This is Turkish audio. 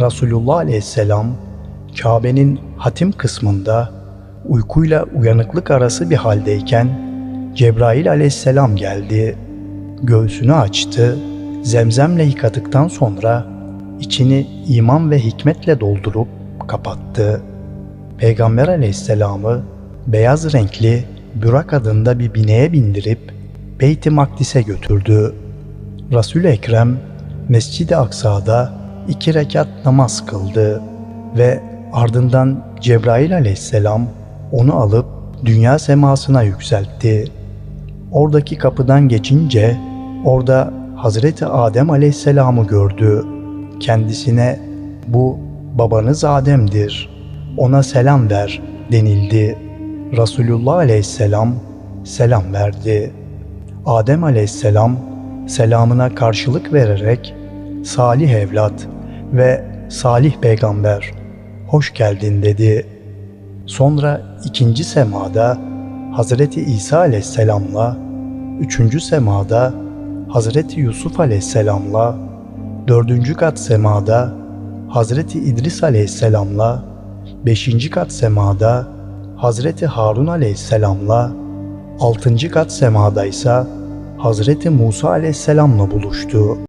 Resulullah aleyhisselam Kabe'nin hatim kısmında uykuyla uyanıklık arası bir haldeyken Cebrail aleyhisselam geldi. Göğsünü açtı, zemzemle yıkadıktan sonra içini iman ve hikmetle doldurup kapattı. Peygamber aleyhisselamı beyaz renkli Bürak adında bir bineğe bindirip Beyt-i Makdis'e götürdü. Resul-i Ekrem Mescid-i Aksa'da iki rekat namaz kıldı ve ardından Cebrail aleyhisselam onu alıp dünya semasına yükseltti. Oradaki kapıdan geçince orada Hazreti Adem aleyhisselamı gördü. Kendisine bu babanız Adem'dir. Ona selam ver denildi. Resulullah aleyhisselam selam verdi. Adem aleyhisselam selamına karşılık vererek salih evlat ve salih peygamber hoş geldin dedi. Sonra ikinci semada Hazreti İsa aleyhisselamla, üçüncü semada Hazreti Yusuf aleyhisselamla, dördüncü kat semada Hazreti İdris aleyhisselamla, beşinci kat semada Hazreti Harun aleyhisselamla, altıncı kat semada ise Hazreti Musa aleyhisselamla buluştu.